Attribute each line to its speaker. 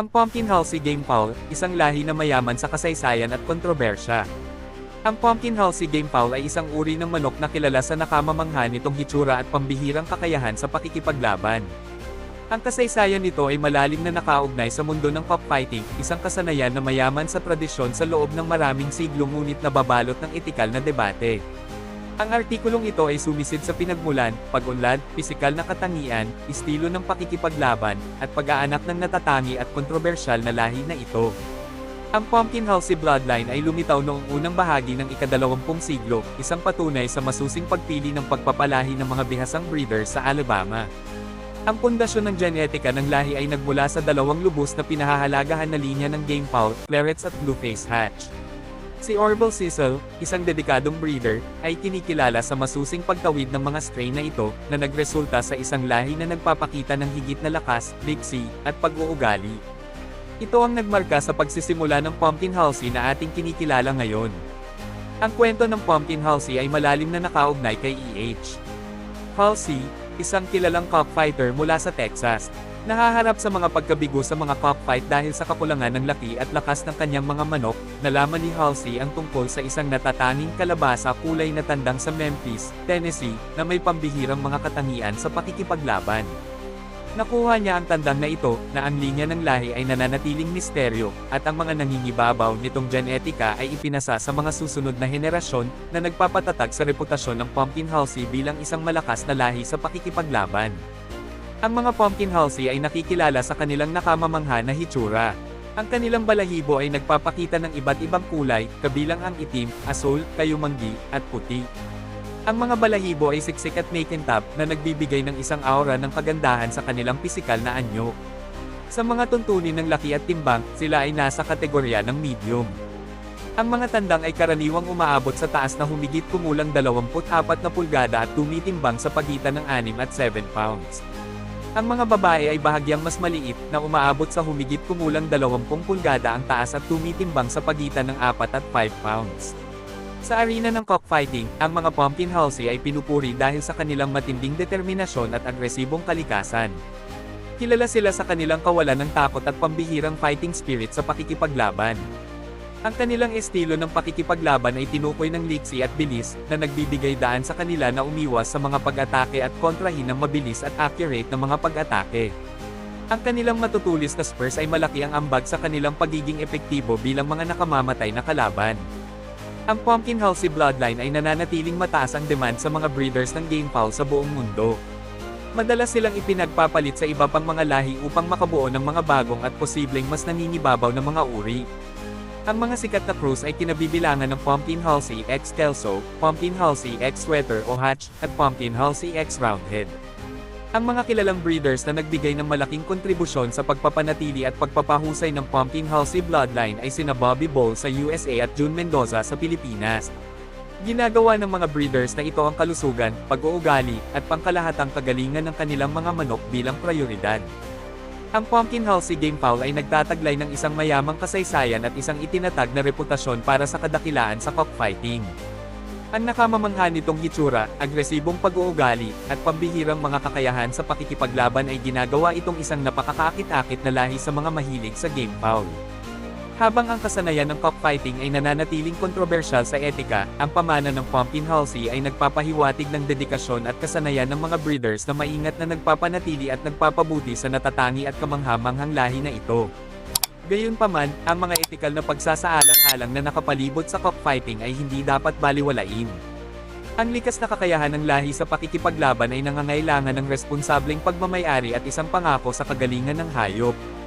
Speaker 1: Ang Pumpkin Halsey Game Fowl, isang lahi na mayaman sa kasaysayan at kontrobersya. Ang Pumpkin Halsey Game Fowl ay isang uri ng manok na kilala sa nakamamangha nitong hitsura at pambihirang kakayahan sa pakikipaglaban. Ang kasaysayan nito ay malalim na nakaugnay sa mundo ng cockfighting, isang kasanayan na mayaman sa tradisyon sa loob ng maraming siglo ngunit nababalot ng etikal na debate. Ang artikulong ito ay sumisid sa pinagmulan, pag-unlad, pisikal na katangian, estilo ng pakikipaglaban, at pag-aanak ng natatangi at kontrobersyal na lahi na ito. Ang Pumpkin Halsey bloodline ay lumitaw noong unang bahagi ng ikadalawampung siglo, isang patunay sa masusing pagpili ng pagpapalahi ng mga bihasang breeder sa Alabama. Ang pundasyon ng genetika ng lahi ay nagmula sa dalawang lubos na pinahahalagahan na linya ng game fowl, Clarets at Blueface Hatch. Si Orville Cecil, isang dedikadong breeder, ay kinikilala sa masusing pagtawid ng mga strain na ito, na nagresulta sa isang lahi na nagpapakita ng higit na lakas, liksi, at pag-uugali. Ito ang nagmarka sa pagsisimula ng Pumpkin Halsey na ating kinikilala ngayon. Ang kwento ng Pumpkin Halsey ay malalim na nakaugnay kay E.H. Halsey, isang kilalang cockfighter mula sa Texas, nahaharap sa mga pagkabigo sa mga cockfight dahil sa kakulangan ng laki at lakas ng kanyang mga manok, nalaman ni Halsey ang tungkol sa isang natatanging kalabasa kulay na tandang sa Memphis, Tennessee, na may pambihirang mga katangian sa pakikipaglaban. Nakuha niya ang tandang na ito, na ang linya ng lahi ay nananatiling misteryo, at ang mga nangingibabaw nitong genetika ay ipinasa sa mga susunod na henerasyon, na nagpapatatag sa reputasyon ng Pumpkin Halsey bilang isang malakas na lahi sa pakikipaglaban. Ang mga Pumpkin Halsey ay nakikilala sa kanilang nakamamangha na hitsura. Ang kanilang balahibo ay nagpapakita ng iba't ibang kulay, kabilang ang itim, asul, kayumanggi, at puti. Ang mga balahibo ay siksik at makintab na nagbibigay ng isang aura ng kagandahan sa kanilang pisikal na anyo. Sa mga tuntunin ng laki at timbang, sila ay nasa kategorya ng medium. Ang mga tandang ay karaniwang umaabot sa taas na humigit kumulang 24 na pulgada at tumitimbang sa pagitan ng 6 at 7 pounds. Ang mga babae ay bahagyang mas maliit na umaabot sa humigit kumulang 20 pulgada ang taas at tumitimbang sa pagitan ng 4 at 5 pounds. Sa arena ng cockfighting, ang mga Pumpkin Halsey ay pinupuri dahil sa kanilang matinding determinasyon at agresibong kalikasan. Kilala sila sa kanilang kawalan ng takot at pambihirang fighting spirit sa pakikipaglaban. Ang kanilang estilo ng pakikipaglaban ay tinukoy ng liksi at bilis, na nagbibigay daan sa kanila na umiwas sa mga pag-atake at kontrahin ng mabilis at accurate na mga pag-atake. Ang kanilang matutulis na spurs ay malaki ang ambag sa kanilang pagiging epektibo bilang mga nakamamatay na kalaban. Ang Pumpkin Halsey bloodline ay nananatiling mataas ang demand sa mga breeders ng game fowl sa buong mundo. Madalas silang ipinagpapalit sa iba pang mga lahi upang makabuo ng mga bagong at posibleng mas nangingibabaw na mga uri. Ang mga sikat na crows ay kinabibilangan ng Pumpkin Halsey X Kelso, Pumpkin Halsey X Sweater o Hatch, at Pumpkin Halsey X Roundhead. Ang mga kilalang breeders na nagbigay ng malaking kontribusyon sa pagpapanatili at pagpapahusay ng Pumpkin Halsey bloodline ay sina Bobby Ball sa USA at June Mendoza sa Pilipinas. Ginagawa ng mga breeders na ito ang kalusugan, pag-uugali, at pangkalahatang kagalingan ng kanilang mga manok bilang prioridad. Ang Pumpkin Halsey Game Fowl ay nagtataglay ng isang mayamang kasaysayan at isang itinatag na reputasyon para sa kadakilaan sa cockfighting. Ang nakamamangha nitong hitsura, agresibong pag-uugali, at pambihirang mga kakayahan sa pakikipaglaban ay ginagawa itong isang napakakakit-akit na lahi sa mga mahilig sa game fowl. Habang ang kasanayan ng cockfighting ay nananatiling kontrobersyal sa etika, ang pamana ng Pumpkin Halsey ay nagpapahiwatig ng dedikasyon at kasanayan ng mga breeders na maingat na nagpapanatili at nagpapabuti sa natatangi at kamanghamanghang lahi na ito. Gayunpaman, ang mga etikal na pagsasaalang-alang na nakapalibot sa cockfighting ay hindi dapat baliwalain. Ang likas na kakayahan ng lahi sa pakikipaglaban ay nangangailangan ng responsableng pagmamayari at isang pangako sa kagalingan ng hayop.